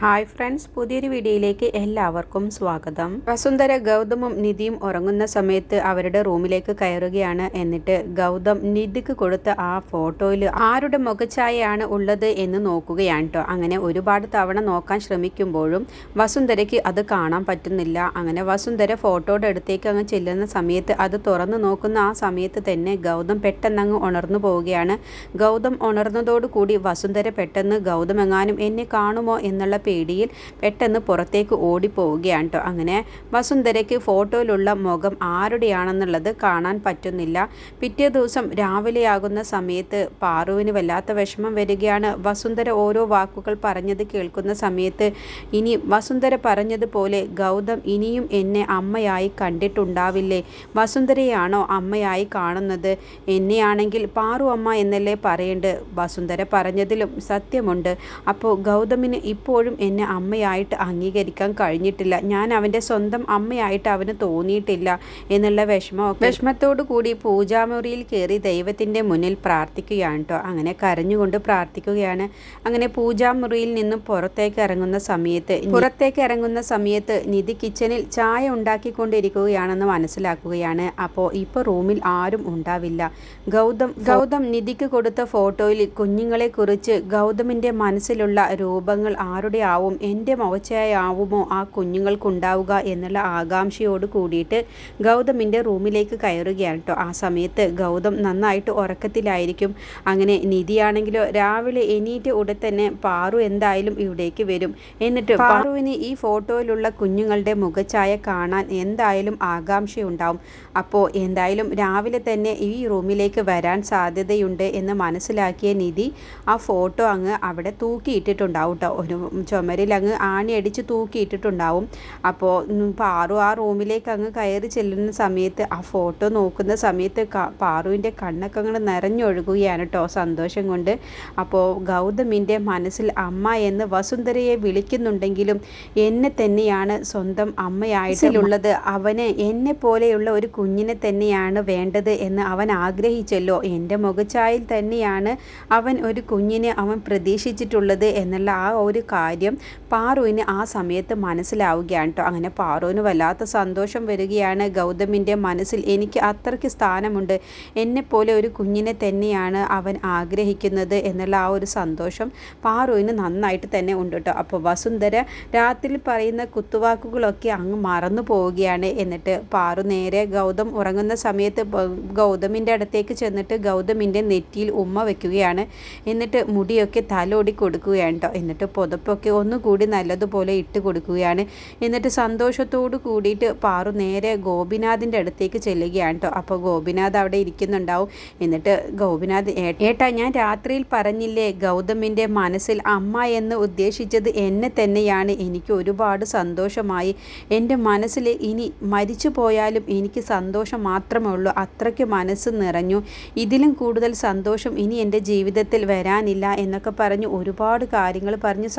Hi friends പുതിയൊരു വീഡിയോയിലേക്ക് എല്ലാവർക്കും സ്വാഗതം. വസുന്ധര ഗൗതമും നിധിയും ഉറങ്ങുന്ന സമയത്ത് അവരുടെ റൂമിലേക്ക് കയറുകയാണ്. എന്നിട്ട് ഗൗതം നിധിക്ക് കൊടുത്ത ആ ഫോട്ടോയിൽ ആരുടെ മുഖഛായയാണ് ഉള്ളത് എന്ന് നോക്കുകയാണ് കേട്ടോ അങ്ങനെ ഒരുപാട് തവണ നോക്കാൻ ശ്രമിക്കുമ്പോഴും വസുന്ധരയ്ക്ക് അത് കാണാൻ പറ്റുന്നില്ല. അങ്ങനെ വസുന്ധര ഫോട്ടോയുടെ അടുത്തേക്ക് അങ്ങ് ചെല്ലുന്ന സമയത്ത് അത് തുറന്നു നോക്കുന്ന ആ സമയത്ത് തന്നെ ഗൗതം പെട്ടെന്ന് അങ്ങ് ഉണർന്നു പോവുകയാണ്. ഗൗതം ഉണർന്നതോടുകൂടി വസുന്ധര പെട്ടെന്ന് ഗൗതം എങ്ങാനും എന്നെ കാണുമോ? എന്നുള്ള പേടിയിൽ പെട്ടെന്ന് പുറത്തേക്ക് ഓടിപ്പോവുകയാണ് കേട്ടോ അങ്ങനെ വസുന്ധരയ്ക്ക് ഫോട്ടോയിലുള്ള മുഖം ആരുടെയാണെന്നുള്ളത് കാണാൻ പറ്റുന്നില്ല. പിറ്റേ ദിവസം രാവിലെയാകുന്ന സമയത്ത് പാറുവിന് വല്ലാത്ത വിഷമം വരികയാണ്. വസുന്ധര ഓരോ വാക്കുകൾ പറഞ്ഞത് കേൾക്കുന്ന സമയത്ത് ഇനി വസുന്ധര പറഞ്ഞതുപോലെ ഗൗതം ഇനിയും എന്നെ അമ്മയായി കണ്ടിട്ടുണ്ടാവില്ലേ? വസുന്ധരയാണോ അമ്മയായി കാണുന്നത്? എന്നെയാണെങ്കിൽ പാറു അമ്മ എന്നല്ലേ പറയേണ്ടത്? വസുന്ധര പറഞ്ഞതിലും സത്യമുണ്ട്. അപ്പോൾ ഗൗതമിന് ഇപ്പോഴും എന്നെ അമ്മയായിട്ട് അംഗീകരിക്കാൻ കഴിഞ്ഞിട്ടില്ല. ഞാൻ അവന്റെ സ്വന്തം അമ്മയായിട്ട് അവന് തോന്നിയിട്ടില്ല എന്നുള്ള വിഷമം വിഷമത്തോടു കൂടി പൂജാമുറിയിൽ കയറി ദൈവത്തിന്റെ മുന്നിൽ പ്രാർത്ഥിക്കുകയാണ് കേട്ടോ അങ്ങനെ കരഞ്ഞുകൊണ്ട് പ്രാർത്ഥിക്കുകയാണ്. അങ്ങനെ പൂജാമുറിയിൽ നിന്നും പുറത്തേക്ക് ഇറങ്ങുന്ന സമയത്ത് പുറത്തേക്ക് ഇറങ്ങുന്ന സമയത്ത് നിധി കിച്ചണിൽ ചായ ഉണ്ടാക്കിക്കൊണ്ടിരിക്കുകയാണെന്ന് മനസ്സിലാക്കുകയാണ്. അപ്പോൾ ഇപ്പോൾ റൂമിൽ ആരും ഉണ്ടാവില്ല. ഗൗതം ഗൗതം നിധിക്ക് കൊടുത്ത ഫോട്ടോയിൽ കുഞ്ഞുങ്ങളെക്കുറിച്ച് ഗൗതമിന്റെ മനസ്സിലുള്ള രൂപങ്ങൾ ആരുടെ ആവും എന്റെ മവച്ചയാവുമോ ആ കുഞ്ഞുങ്ങൾക്കുണ്ടാവുക എന്നുള്ള ആകാംക്ഷയോട് കൂടിയിട്ട് ഗൗതമിന്റെ റൂമിലേക്ക് കയറുകയാണ് കേട്ടോ ആ സമയത്ത് ഗൗതം നന്നായിട്ട് ഉറക്കത്തിലായിരിക്കും. അങ്ങനെ നിധിയാണെങ്കിലോ രാവിലെ എണീറ്റ് ഉടൻ തന്നെ പാറു എന്തായാലും ഇവിടേക്ക് വരും. എന്നിട്ട് പാറുവിന് ഈ ഫോട്ടോയിലുള്ള കുഞ്ഞുങ്ങളുടെ മുഖഛായ കാണാൻ എന്തായാലും ആകാംക്ഷയുണ്ടാവും. അപ്പോൾ എന്തായാലും രാവിലെ തന്നെ ഈ റൂമിലേക്ക് വരാൻ സാധ്യതയുണ്ട് എന്ന് മനസ്സിലാക്കിയ നിധി ആ ഫോട്ടോ അങ്ങ് അവിടെ തൂക്കിയിട്ടിട്ടുണ്ടാവും കേട്ടോ ഒരു ചുമരിൽ അങ്ങ് ആണി അടിച്ച് തൂക്കിയിട്ടിട്ടുണ്ടാവും അപ്പോൾ പാറു ആ റൂമിലേക്ക് അങ്ങ് കയറി ചെല്ലുന്ന സമയത്ത് ആ ഫോട്ടോ നോക്കുന്ന സമയത്ത് പാറുവിന്റെ കണ്ണൊക്കെ അങ്ങ് നിറഞ്ഞൊഴുകുകയാണ് കേട്ടോ സന്തോഷം കൊണ്ട്. അപ്പോൾ ഗൗതമിന്റെ മനസ്സിൽ അമ്മ എന്ന് വസുന്ധരയെ വിളിക്കുന്നുണ്ടെങ്കിലും എന്നെ തന്നെയാണ് സ്വന്തം അമ്മയായിട്ടുള്ളത്. അവന് എന്നെ പോലെയുള്ള ഒരു കുഞ്ഞിനെ തന്നെയാണ് വേണ്ടത് എന്ന് അവൻ ആഗ്രഹിച്ചല്ലോ. എന്റെ മുഖച്ചായിൽ തന്നെയാണ് അവൻ ഒരു കുഞ്ഞിനെ അവൻ പ്രതീക്ഷിച്ചിട്ടുള്ളത് എന്നുള്ള ആ ഒരു കാര്യം പാറുവിന് ആ സമയത്ത് മനസ്സിലാവുകയാണ് കേട്ടോ അങ്ങനെ പാറുവിന് വല്ലാത്ത സന്തോഷം വരികയാണ്. ഗൗതമിന്റെ മനസ്സിൽ എനിക്ക് അത്രയ്ക്ക് സ്ഥാനമുണ്ട്. എന്നെപ്പോലെ ഒരു കുഞ്ഞിനെ തന്നെയാണ് അവൻ ആഗ്രഹിക്കുന്നത് എന്നുള്ള ആ ഒരു സന്തോഷം പാറുവിന് നന്നായിട്ട് തന്നെ ഉണ്ട് കേട്ടോ അപ്പോൾ വസുന്ധര രാത്രി പറയുന്ന കുത്തുവാക്കുകളൊക്കെ അങ്ങ് മറന്നു പോവുകയാണ്. എന്നിട്ട് പാറു നേരെ ഗൗതം ഉറങ്ങുന്ന സമയത്ത് ഗൗതമിന്റെ അടുത്തേക്ക് ചെന്നിട്ട് ഗൗതമിന്റെ നെറ്റിയിൽ ഉമ്മ വെക്കുകയാണ്. എന്നിട്ട് മുടിയൊക്കെ തലോടി കൊടുക്കുകയാണ് കേട്ടോ എന്നിട്ട് പുതപ്പൊക്കെ ഒന്നുകൂടി നല്ലതുപോലെ ഇട്ട് കൊടുക്കുകയാണ്. എന്നിട്ട് സന്തോഷത്തോടു കൂടിയിട്ട് പാറു നേരെ ഗോപിനാഥിന്റെ അടുത്തേക്ക് ചെല്ലുകയാണ് കേട്ടോ അപ്പോൾ ഗോപിനാഥ് അവിടെ ഇരിക്കുന്നുണ്ടാവും. എന്നിട്ട് ഗോപിനാഥ് ഏട്ടാ ഞാൻ രാത്രിയിൽ പറഞ്ഞില്ലേ ഗൗതമിന്റെ മനസ്സിൽ അമ്മ എന്ന് ഉദ്ദേശിച്ചത് എന്നെ തന്നെയാണ്. എനിക്ക് ഒരുപാട് സന്തോഷമായി. എന്റെ മനസ്സിൽ ഇനി മരിച്ചു പോയാലും എനിക്ക് സന്തോഷം മാത്രമേ ഉള്ളൂ. അത്രയ്ക്ക് മനസ്സ് നിറഞ്ഞു. ഇതിലും കൂടുതൽ സന്തോഷം ഇനി എന്റെ ജീവിതത്തിൽ വരാനില്ല എന്നൊക്കെ പറഞ്ഞ് ഒരുപാട് കാര്യങ്ങൾ പറഞ്ഞ്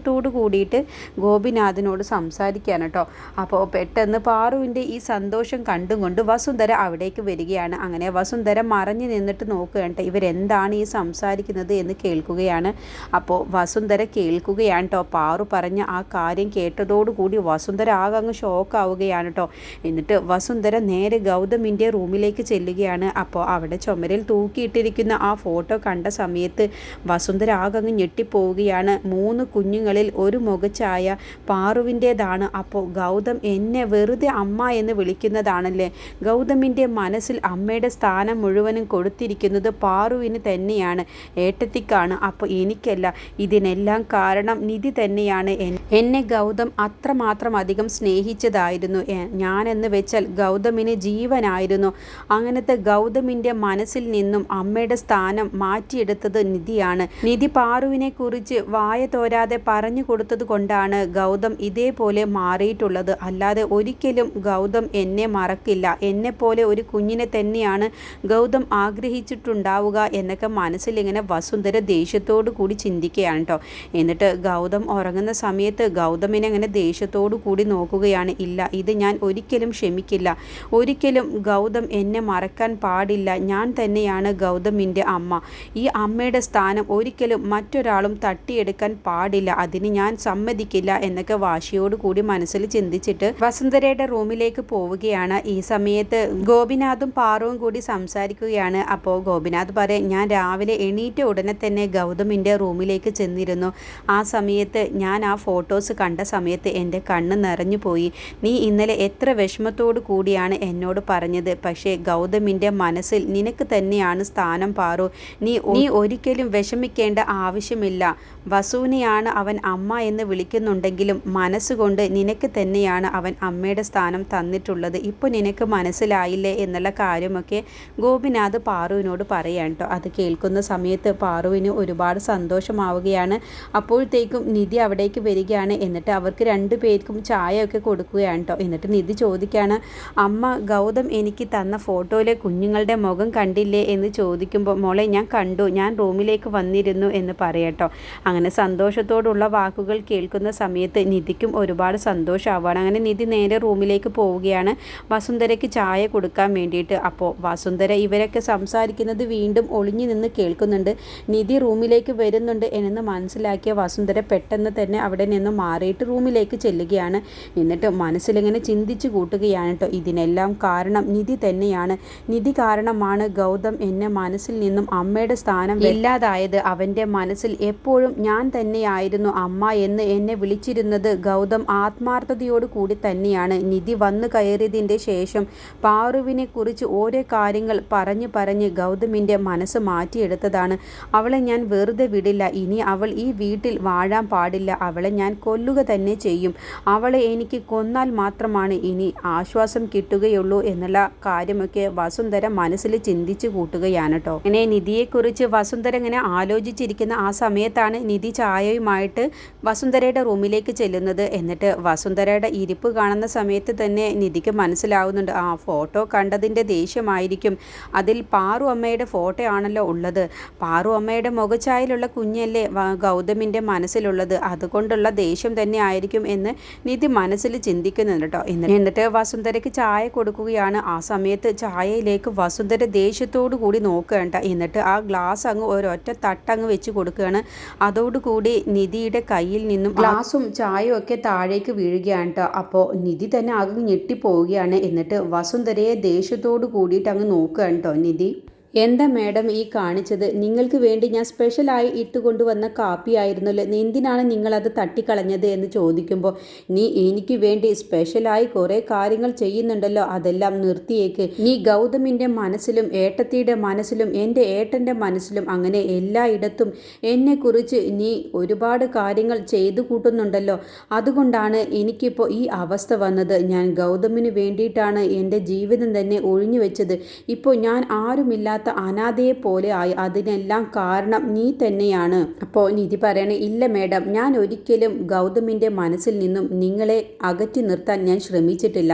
സന്തോഷത്തോടു കൂടിയിട്ട് ഗോപിനാഥനോട് സംസാരിക്കുകയാണ് കേട്ടോ. അപ്പോൾ പെട്ടെന്ന് പാറുവിന്റെ ഈ സന്തോഷം കണ്ടും കൊണ്ട് വസുന്ധര അവിടേക്ക് വരികയാണ്. അങ്ങനെ വസുന്ധര മറഞ്ഞു നിന്നിട്ട് നോക്കുകയാണ് ഇവരെന്താണ് ഈ സംസാരിക്കുന്നത് എന്ന് കേൾക്കുകയാണ്. അപ്പോൾ വസുന്ധര കേൾക്കുകയാണ് കേട്ടോ പാറു പറഞ്ഞ ആ കാര്യം കേട്ടതോടുകൂടി വസുന്ധര ആകെ അങ്ങ് ഷോക്കാവുകയാണ് കേട്ടോ എന്നിട്ട് വസുന്ധര നേരെ ഗൗതമിന്റെ റൂമിലേക്ക് ചെല്ലുകയാണ്. അപ്പോൾ അവിടെ ചുമരിൽ തൂക്കിയിട്ടിരിക്കുന്ന ആ ഫോട്ടോ കണ്ട സമയത്ത് വസുന്ധര ആകെ അങ്ങ് ഞെട്ടിപ്പോവുകയാണ്. മൂന്ന് കുഞ്ഞുങ്ങളിൽ ഒരു മുഖച്ചായ പാറുവിന്റെതാണ്. അപ്പോൾ ഗൗതം എന്നെ വെറുതെ അമ്മ എന്ന് വിളിക്കുന്നതാണല്ലേ? ഗൗതമിന്റെ മനസ്സിൽ അമ്മയുടെ സ്ഥാനം മുഴുവനും കൊടുത്തിരിക്കുന്നത് പാറുവിന് തന്നെയാണ് ഏട്ടത്തിക്കാണ്. അപ്പോൾ എനിക്കല്ല ഇതിനെല്ലാം കാരണം നിധി തന്നെയാണ്. എന്നെ ഗൗതം അത്രമാത്രം അധികം സ്നേഹിച്ചതായിരുന്നു. ഞാനെന്ന് വെച്ചാൽ ഗൗതമിന് ജീവനായിരുന്നു. അങ്ങനത്തെ ഗൗതമിന്റെ മനസ്സിൽ നിന്നും അമ്മയുടെ സ്ഥാനം മാറ്റിയെടുത്തത് നിധിയാണ്. നിധി പാറുവിനെ കുറിച്ച് വായ തോരാതെ പറഞ്ഞു കൊടുത്തത് കൊണ്ടാണ് ഗൗതം ഇതേപോലെ മാറിയിട്ടുള്ളത്. അല്ലാതെ ഒരിക്കലും ഗൗതം എന്നെ മറക്കില്ല. എന്നെപ്പോലെ ഒരു കുഞ്ഞിനെ തന്നെയാണ് ഗൗതം ആഗ്രഹിച്ചിട്ടുണ്ടാവുക എന്നൊക്കെ മനസ്സിലിങ്ങനെ വസുന്ധര ദേഷ്യത്തോടു കൂടി ചിന്തിക്കുകയാണ് കേട്ടോ എന്നിട്ട് ഗൗതം ഉറങ്ങുന്ന സമയത്ത് ഗൗതമിനെ അങ്ങനെ ദേഷ്യത്തോടു കൂടി നോക്കുകയാണ്. ഇല്ല ഇത് ഞാൻ ഒരിക്കലും ക്ഷമിക്കില്ല. ഒരിക്കലും ഗൗതം എന്നെ മറക്കാൻ പാടില്ല. ഞാൻ തന്നെയാണ് ഗൗതമിന്റെ അമ്മ. ഈ അമ്മയുടെ സ്ഥാനം ഒരിക്കലും മറ്റൊരാളും തട്ടിയെടുക്കാൻ പാടില്ല. അതിന് ഞാൻ സമ്മതിക്കില്ല എന്നൊക്കെ വാശിയോട് കൂടി മനസ്സിൽ ചിന്തിച്ചിട്ട് വസുന്ധരയുടെ റൂമിലേക്ക് പോവുകയാണ്. ഈ സമയത്ത് ഗോപിനാഥും പാറുവും കൂടി സംസാരിക്കുകയാണ്. അപ്പോൾ ഗോപിനാഥ് പറയും ഞാൻ രാവിലെ എണീറ്റ ഉടനെ തന്നെ ഗൗതമിന്റെ റൂമിലേക്ക് ചെന്നിരുന്നു. ആ സമയത്ത് ഞാൻ ആ ഫോട്ടോസ് കണ്ട സമയത്ത് എന്റെ കണ്ണ് നിറഞ്ഞു പോയി. നീ ഇന്നലെ എത്ര വിഷമത്തോടു കൂടിയാണ് എന്നോട് പറഞ്ഞത്. പക്ഷേ ഗൗതമിന്റെ മനസ്സിൽ നിനക്ക് തന്നെയാണ് സ്ഥാനം പാറു. നീ നീ ഒരിക്കലും വിഷമിക്കേണ്ട ആവശ്യമില്ല. വസുവിനെയാണ് അവൻ അമ്മ എന്ന് വിളിക്കുന്നുണ്ടെങ്കിലും മനസ്സുകൊണ്ട് നിനക്ക് തന്നെയാണ് അവൻ അമ്മയുടെ സ്ഥാനം തന്നിട്ടുള്ളത്. ഇപ്പോൾ നിനക്ക് മനസ്സിലായില്ലേ എന്നുള്ള കാര്യമൊക്കെ ഗോപിനാഥ് പാറുവിനോട് പറയാൻ കേട്ടോ അത് കേൾക്കുന്ന സമയത്ത് പാറുവിന് ഒരുപാട് സന്തോഷമാവുകയാണ്. അപ്പോഴത്തേക്കും നിധി അവിടേക്ക് വരികയാണ്. എന്നിട്ട് അവർക്ക് രണ്ടു പേർക്കും ചായയൊക്കെ കൊടുക്കുകയാണ് കേട്ടോ എന്നിട്ട് നിധി ചോദിക്കുകയാണ് അമ്മ ഗൗതം എനിക്ക് തന്ന ഫോട്ടോയിലെ കുഞ്ഞുങ്ങളുടെ മുഖം കണ്ടില്ലേ? എന്ന് ചോദിക്കുമ്പോൾ മോളെ ഞാൻ കണ്ടു. ഞാൻ റൂമിലേക്ക് വന്നിരുന്നു എന്ന് പറയട്ടോ അങ്ങനെ സന്തോഷത്തോടുള്ള വാക്കുകൾ കേൾക്കുന്ന സമയത്ത് നിധിക്കും ഒരുപാട് സന്തോഷമാവുകയാണ് അങ്ങനെ നിധി നേരെ റൂമിലേക്ക് പോവുകയാണ്. വസുന്ധരയ്ക്ക് ചായ കൊടുക്കാൻ വേണ്ടിയിട്ട് അപ്പോൾ വസുന്ധര ഇവരൊക്കെ സംസാരിക്കുന്നത് വീണ്ടും ഒളിഞ്ഞു നിന്ന് കേൾക്കുന്നുണ്ട്. നിധി റൂമിലേക്ക് വരുന്നുണ്ട് എന്ന് മനസ്സിലാക്കിയ വസുന്ധര പെട്ടെന്ന് തന്നെ അവിടെ നിന്ന് മാറിയിട്ട് റൂമിലേക്ക് ചെല്ലുകയാണ്. എന്നിട്ട് മനസ്സിലിങ്ങനെ ചിന്തിച്ചു കൂട്ടുകയാണ് കേട്ടോ ഇതിനെല്ലാം കാരണം നിധി തന്നെയാണ്. നിധി കാരണമാണ് ഗൗതം എന്നെ മനസ്സിൽ നിന്നും അമ്മയുടെ സ്ഥാനം ഇല്ലാതായത്. അവന്റെ മനസ്സിൽ എപ്പോഴും ഞാൻ തന്നെയായിരുന്നു. അമ്മ എന്ന് എന്നെ വിളിച്ചിരുന്നത് ഗൗതം ആത്മാർത്ഥതയോട് കൂടി തന്നെയാണ്. നിധി വന്നു കയറിയതിന്റെ ശേഷം പാറുവിനെ കുറിച്ച് ഓരോ കാര്യങ്ങൾ പറഞ്ഞു പറഞ്ഞ് ഗൗതമിന്റെ മനസ്സ് മാറ്റിയെടുത്തതാണ്. അവളെ ഞാൻ വെറുതെ വിടില്ല. ഇനി അവൾ ഈ വീട്ടിൽ വാഴാൻ പാടില്ല. അവളെ ഞാൻ കൊല്ലുക തന്നെ ചെയ്യും. അവളെ എനിക്ക് കൊന്നാൽ മാത്രമാണ് ഇനി ആശ്വാസം കിട്ടുകയുള്ളൂ എന്നുള്ള കാര്യമൊക്കെ വസുന്ധര മനസ്സിൽ ചിന്തിച്ചു കൂട്ടുകയാണ് കേട്ടോ അങ്ങനെ നിധിയെക്കുറിച്ച് വസുന്ധര ഇങ്ങനെ ആലോചിച്ചിരിക്കുന്ന ആ സമയത്താണ് നിധി ചായയുമായിട്ട് വസുന്ധരയുടെ റൂമിലേക്ക് ചെല്ലുന്നത്. എന്നിട്ട് വസുന്ധരയുടെ ഇരിപ്പ് കാണുന്ന സമയത്ത് തന്നെ നിധിക്ക് മനസ്സിലാവുന്നുണ്ട് ആ ഫോട്ടോ കണ്ടതിന്റെ ദേഷ്യമായിരിക്കും. അതിൽ പാറു അമ്മയുടെ ഫോട്ടോ ആണല്ലോ ഉള്ളത്. പാറു അമ്മയുടെ മുഖച്ചായലുള്ള കുഞ്ഞല്ലേ ഗൗതമിന്റെ മനസ്സിലുള്ളത്. അതുകൊണ്ടുള്ള ദേഷ്യം തന്നെ ആയിരിക്കും എന്ന് നിധി മനസ്സിൽ ചിന്തിക്കുന്നുണ്ട് കേട്ടോ എന്നിട്ട് വസുന്ധരയ്ക്ക് ചായ കൊടുക്കുകയാണ്. ആ സമയത്ത് ചായയിലേക്ക് വസുന്ധര ദേഷ്യത്തോടു കൂടി നോക്കുകണ്ട എന്നിട്ട് ആ ഗ്ലാസ് അങ്ങ് ഒരൊറ്റ തട്ടങ്ങ് വെച്ച് കൊടുക്കുകയാണ്. അതോടുകൂടി നിധിയുടെ കയ്യിൽ നിന്നും ഗ്ലാസും ചായയും ഒക്കെ താഴേക്ക് വീഴുകയാണ് കേട്ടോ അപ്പോൾ നിധി തന്നെ ആകെ ഞെട്ടിപ്പോവുകയാണ്. എന്നിട്ട് വസുന്ധരയെ ദേഷ്യത്തോടു കൂടിയിട്ട് അങ്ങ് നോക്കുകയാണ് കേട്ടോ നിധി. എന്താ മാഡം ഈ കാണിച്ചത്? നിങ്ങൾക്ക് വേണ്ടി ഞാൻ സ്പെഷ്യലായി ഇട്ടുകൊണ്ടുവന്ന കാപ്പി ആയിരുന്നല്ലോ. എന്തിനാണ് നിങ്ങളത് തട്ടിക്കളഞ്ഞത് എന്ന് ചോദിക്കുമ്പോൾ നീ എനിക്ക് വേണ്ടി സ്പെഷ്യലായി കുറേ കാര്യങ്ങൾ ചെയ്യുന്നുണ്ടല്ലോ. അതെല്ലാം നിർത്തിയേക്ക്. നീ ഗൗതമിന്റെ മനസ്സിലും ഏട്ടത്തിയുടെ മനസ്സിലും എന്റെ ഏട്ടന്റെ മനസ്സിലും അങ്ങനെ എല്ലായിടത്തും എന്നെക്കുറിച്ച് നീ ഒരുപാട് കാര്യങ്ങൾ ചെയ്തു കൂട്ടുന്നുണ്ടല്ലോ. അതുകൊണ്ടാണ് എനിക്കിപ്പോൾ ഈ അവസ്ഥ വന്നത്. ഞാൻ ഗൗതമിന് വേണ്ടിയിട്ടാണ് എന്റെ ജീവിതം തന്നെ ഒഴിഞ്ഞു വെച്ചത്. ഇപ്പോൾ ഞാൻ ആരുമില്ലാത്ത ഇല്ലാത്ത അനാഥയെ പോലെ ആയി. അതിനെല്ലാം കാരണം നീ തന്നെയാണ്. അപ്പോൾ നിധി പറയണേ ഇല്ല മേഡം ഞാൻ ഒരിക്കലും ഗൗതമിന്റെ മനസ്സിൽ നിന്നും നിങ്ങളെ അകറ്റി നിർത്താൻ ഞാൻ ശ്രമിച്ചിട്ടില്ല.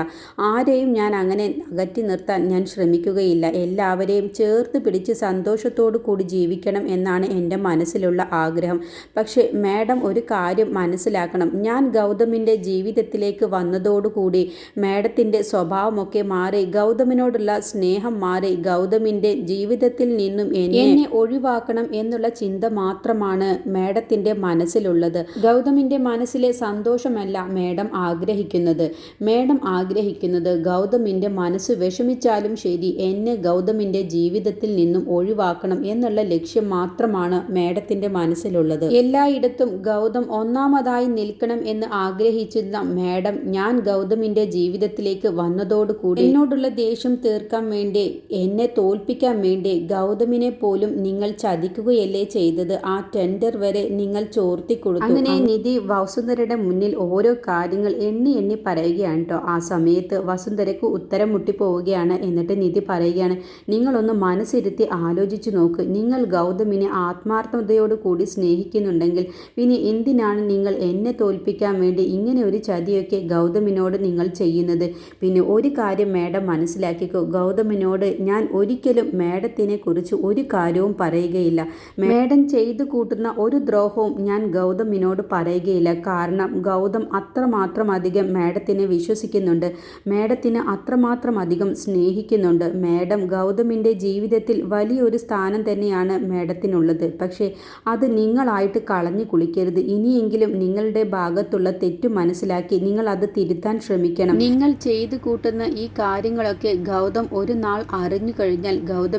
ആരെയും ഞാൻ അങ്ങനെ അകറ്റി നിർത്താൻ ഞാൻ ശ്രമിക്കുകയില്ല. എല്ലാവരെയും ചേർത്ത് പിടിച്ച് സന്തോഷത്തോടു കൂടി ജീവിക്കണം എന്നാണ് എന്റെ മനസ്സിലുള്ള ആഗ്രഹം. പക്ഷേ മാഡം ഒരു കാര്യം മനസ്സിലാക്കണം. ഞാൻ ഗൗതമിന്റെ ജീവിതത്തിലേക്ക് വന്നതോടുകൂടി മാഡത്തിന്റെ സ്വഭാവമൊക്കെ മാറി. ഗൗതമിനോടുള്ള സ്നേഹം മാറി. ഗൗതമിന്റെ ജീവിതത്തിൽ നിന്നും എന്നെ ഒഴിവാക്കണം എന്നുള്ള ചിന്ത മാത്രമാണ് മേഡത്തിന്റെ മനസ്സിലുള്ളത്. ഗൗതമിന്റെ മനസ്സിലെ സന്തോഷമല്ല മേഡം ആഗ്രഹിക്കുന്നത്. മേഡം ആഗ്രഹിക്കുന്നത് ഗൗതമിന്റെ മനസ്സ് വിഷമിച്ചാലും ശരി എന്നെ ഗൗതമിന്റെ ജീവിതത്തിൽ നിന്നും ഒഴിവാക്കണം എന്നുള്ള ലക്ഷ്യം മാത്രമാണ് മേഡത്തിന്റെ മനസ്സിലുള്ളത്. എല്ലായിടത്തും ഗൗതം ഒന്നാമതായി നിൽക്കണം എന്ന് ആഗ്രഹിച്ചിരുന്ന മേഡം ഞാൻ ഗൗതമിന്റെ ജീവിതത്തിലേക്ക് വന്നതോടുകൂടി എന്നോടുള്ള ദേഷ്യം തീർക്കാൻ വേണ്ടി എന്നെ തോൽപ്പിക്കാൻ വേണ്ടി? ഗൗതമിനെ പോലും നിങ്ങൾ ചതിക്കുകയല്ലേ ചെയ്തത്? ആ ടെൻഡർ വരെ നിങ്ങൾ ചോർത്തി കൊടുത്തു. അങ്ങനെ നിധി വസുന്ധരയുടെ മുന്നിൽ ഓരോ കാര്യങ്ങൾ എണ്ണി എണ്ണി പറയുകയാണ് കേട്ടോ ആ സമയത്ത് വസുന്ധരയ്ക്ക് ഉത്തരം മുട്ടിപ്പോവുകയാണ് എന്നിട്ട് നിധി പറയുകയാണ് നിങ്ങളൊന്ന് മനസ്സിരുത്തി ആലോചിച്ചു നോക്ക്. നിങ്ങൾ ഗൗതമിനെ ആത്മാർത്ഥതയോട് കൂടി സ്നേഹിക്കുന്നുണ്ടെങ്കിൽ പിന്നെ എന്തിനാണ് നിങ്ങൾ എന്നെ തോൽപ്പിക്കാൻ വേണ്ടി ഇങ്ങനെ ഒരു ചതിയൊക്കെ ഗൗതമിനോട് നിങ്ങൾ ചെയ്യുന്നത്? പിന്നെ ഒരു കാര്യം മേഡം മനസ്സിലാക്കിക്കോ. ഗൗതമിനോട് ഞാൻ ഒരിക്കലും മേഡം മേഡത്തിനെ കുറിച്ച് ഒരു കാര്യവും പറയുകയില്ല. മേഡം ചെയ്തു കൂട്ടുന്ന ഒരു ദ്രോഹവും ഞാൻ ഗൗതമിനോട് പറയുകയില്ല. കാരണം ഗൗതം അത്രമാത്രം അധികം മേഡത്തിനെ വിശ്വസിക്കുന്നുണ്ട്. മേഡത്തിന് അത്രമാത്രം അധികം സ്നേഹിക്കുന്നുണ്ട്. മേഡം ഗൗതമിന്റെ ജീവിതത്തിൽ വലിയൊരു സ്ഥാനം തന്നെയാണ് മേഡത്തിനുള്ളത്. പക്ഷേ അത് നിങ്ങളായിട്ട് കളഞ്ഞു കുളിക്കരുത്. ഇനിയെങ്കിലും നിങ്ങളുടെ ഭാഗത്തുള്ള തെറ്റ് മനസ്സിലാക്കി നിങ്ങൾ അത് തിരുത്താൻ ശ്രമിക്കണം. നിങ്ങൾ ചെയ്തു കൂട്ടുന്ന ഈ കാര്യങ്ങളൊക്കെ ഗൗതം ഒരു നാൾ അറിഞ്ഞു കഴിഞ്ഞാൽ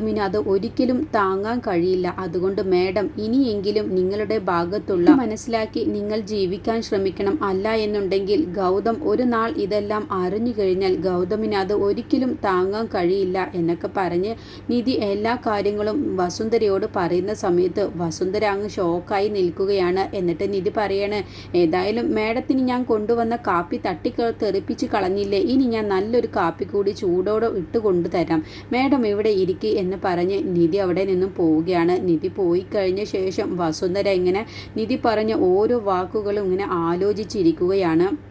ഗൗതമിന് അത് ഒരിക്കലും താങ്ങാൻ കഴിയില്ല. അതുകൊണ്ട് മേഡം ഇനിയെങ്കിലും നിങ്ങളുടെ ഭാഗത്തുള്ള മനസ്സിലാക്കി നിങ്ങൾ ജീവിക്കാൻ ശ്രമിക്കണം അല്ല എന്നുണ്ടെങ്കിൽ ഗൗതം ഒരു നാൾ ഇതെല്ലാം അറിഞ്ഞു കഴിഞ്ഞാൽ ഗൗതമിന് അത് ഒരിക്കലും താങ്ങാൻ കഴിയില്ല എന്നൊക്കെ പറഞ്ഞ് നിധി എല്ലാ കാര്യങ്ങളും വസുന്ധരയോട് പറയുന്ന സമയത്ത് വസുന്ധര അങ്ങ് ഷോക്കായി നിൽക്കുകയാണ്. എന്നിട്ട് നിധി പറയാണ് ഏതായാലും മേഡത്തിന് ഞാൻ കൊണ്ടുവന്ന കാപ്പി തട്ടി തെറിപ്പിച്ച് കളഞ്ഞില്ലേ? ഇനി ഞാൻ നല്ലൊരു കാപ്പി കൂടി ചൂടോടെ ഇട്ട് കൊണ്ടുതരാം മേഡം ഇവിടെ ഇരിക്കുക പറഞ്ഞ് നിധി അവിടെ നിന്നും പോവുകയാണ്. നിധി പോയി കഴിഞ്ഞ ശേഷം വസുന്ധര ഇങ്ങനെ നിധി പറഞ്ഞ ഓരോ വാക്കുകളും ഇങ്ങനെ ആലോചിച്ചിരിക്കുകയാണ്.